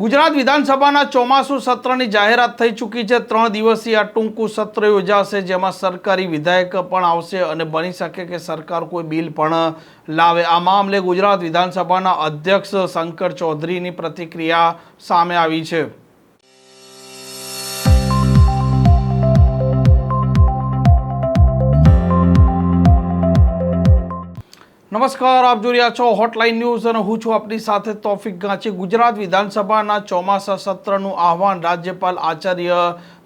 ગુજરાત વિધાનસભાના ચોમાસુ સત્રની જાહેરાત થઈ ચૂકી છે. ત્રણ દિવસીય આ ટૂંકું સત્ર યોજાશે, જેમાં સરકારી વિધાયક પણ આવશે અને બની શકે કે સરકાર કોઈ બિલ પણ લાવે. આ મામલે ગુજરાત વિધાનસભાના અધ્યક્ષ શંકર ચૌધરીની પ્રતિક્રિયા સામે આવી છે. નમસ્કાર, આપ જોઈ રહ્યા છો હોટલાઇન ન્યૂઝ અને હું છું આપની સાથે તોફિક ગાંચી ગુજરાત વિધાનસભાના ચોમાસા સત્રનું આહવાન રાજ્યપાલ આચાર્ય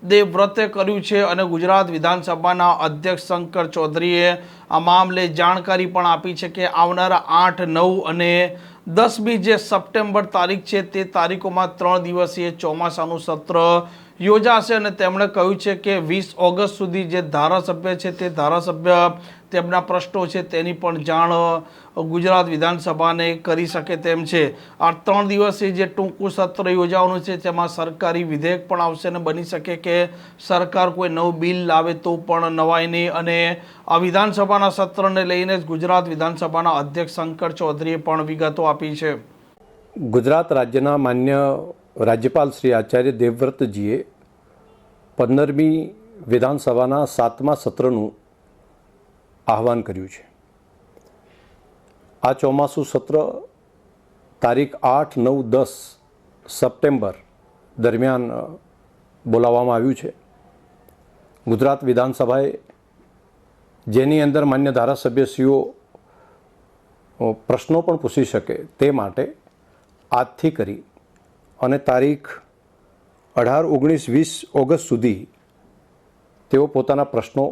દેવવ્રતે કર્યું છે અને ગુજરાત વિધાનસભાના અધ્યક્ષ શંકર ચૌધરીએ આ મામલે જાણકારી પણ આપી છે કે આવનારા આઠ, નવ અને દસમી જે સપ્ટેમ્બર તારીખ છે તે તારીખોમાં ત્રણ દિવસીય ચોમાસાનું સત્ર યોજાશે અને તેમણે કહ્યું છે કે વીસ ઓગસ્ટ સુધી જે ધારાસભ્ય છે તે ધારાસભ્ય તેમના પ્રશ્નો છે તેની પણ જાણ ગુજરાત વિધાનસભાને કરી શકે તેમ છે. આ ત્રણ દિવસે જે ટૂંકું સત્ર યોજાવાનું છે તેમાં સરકારી વિધેયક પણ આવશે અને બની શકે કે સરકાર કોઈ નવું બિલ લાવે તો પણ નવાય નહીં. અને આ વિધાનસભાના સત્રને લઈને જ ગુજરાત વિધાનસભાના અધ્યક્ષ શંકર ચૌધરીએ પણ વિગતો આપી છે. ગુજરાત રાજ્યના માન્ય રાજ્યપાલ શ્રી આચાર્ય દેવવ્રતજીએ પંદરમી વિધાનસભાના સાતમા સત્રનું આહવાન કર્યું છે. આ ચોમાસું સત્ર તારીખ આઠ નવ દસ સપ્ટેમ્બર દરમિયાન બોલાવવામાં આવ્યું છે. ગુજરાત વિધાનસભાએ જેની અંદર માન્ય ધારાસભ્યશ્રીઓ અ, પ્રશ્નો પણ પૂછી શકે તે માટે આજથી કરી અને તારીખ અઢાર ઓગણીસ વીસ ઓગસ્ટ સુધી તેઓ પોતાના પ્રશ્નો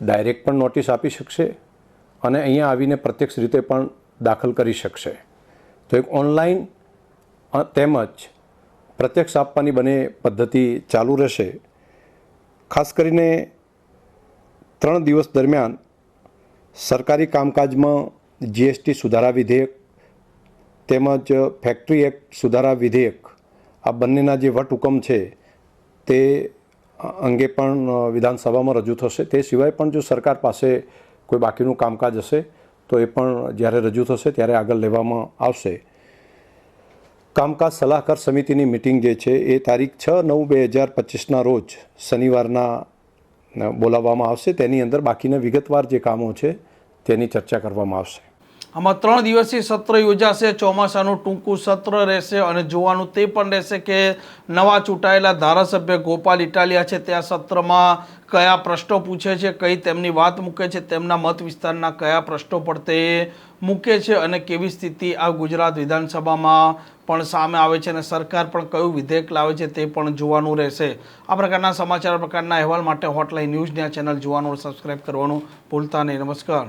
ડાયરેક્ટ પણ નોટિસ આપી શકશે અને અહીંયા આવીને પ્રત્યક્ષ રીતે પણ દાખલ કરી શકશે. તો એક ઓનલાઈન તેમજ પ્રત્યક્ષ આપવાની બંને પદ્ધતિ ચાલુ રહેશે. ખાસ કરીને ત્રણ દિવસ દરમિયાન સરકારી કામકાજમાં જીએસટી સુધારા વિધેયક તેમજ ફેક્ટરી એક્ટ સુધારા વિધેયક, આ બંનેના જે વટહુકમ છે તે અંગે પણ વિધાનસભામાં રજૂ થશે. તે સિવાય પણ જો સરકાર પાસે કોઈ બાકીનું કામકાજ હશે, તો એ પણ જ્યારે રજૂ થશે ત્યારે આગળ લેવામાં આવશે. કામકાજ સલાહકાર સમિતિની મિટિંગ જે છે, એ તારીખ છ નવ બે હજાર પચીસના રોજ શનિવારના બોલાવવામાં આવશે. તેની અંદર બાકીના વિગતવાર જે કામો છે તેની ચર્ચા કરવામાં આવશે. આમાં ત્રણ દિવસીય સત્ર યોજાશે. ચોમાસાનું ટૂંકું સત્ર રહેશે અને જોવાનું તે પણ રહેશે કે નવા ચૂંટાયેલા ધારાસભ્ય ગોપાલ ઇટાલિયા છે તે આ સત્રમાં કયા પ્રશ્નો પૂછે છે, કઈ તેમની વાત મૂકે છે, તેમના મત વિસ્તારના કયા પ્રશ્નો પર તે મૂકે છે અને કેવી સ્થિતિ આ ગુજરાત વિધાનસભામાં પણ સામે આવે છે અને સરકાર પણ કયું વિધેયક લાવે છે તે પણ જોવાનું રહેશે. આ પ્રકારના સમાચાર પ્રકારના અહેવાલ માટે હોટલાઇન ન્યૂઝની આ ચેનલ જોવાનું સબસ્ક્રાઇબ કરવાનું ભૂલતા નહીં. નમસ્કાર.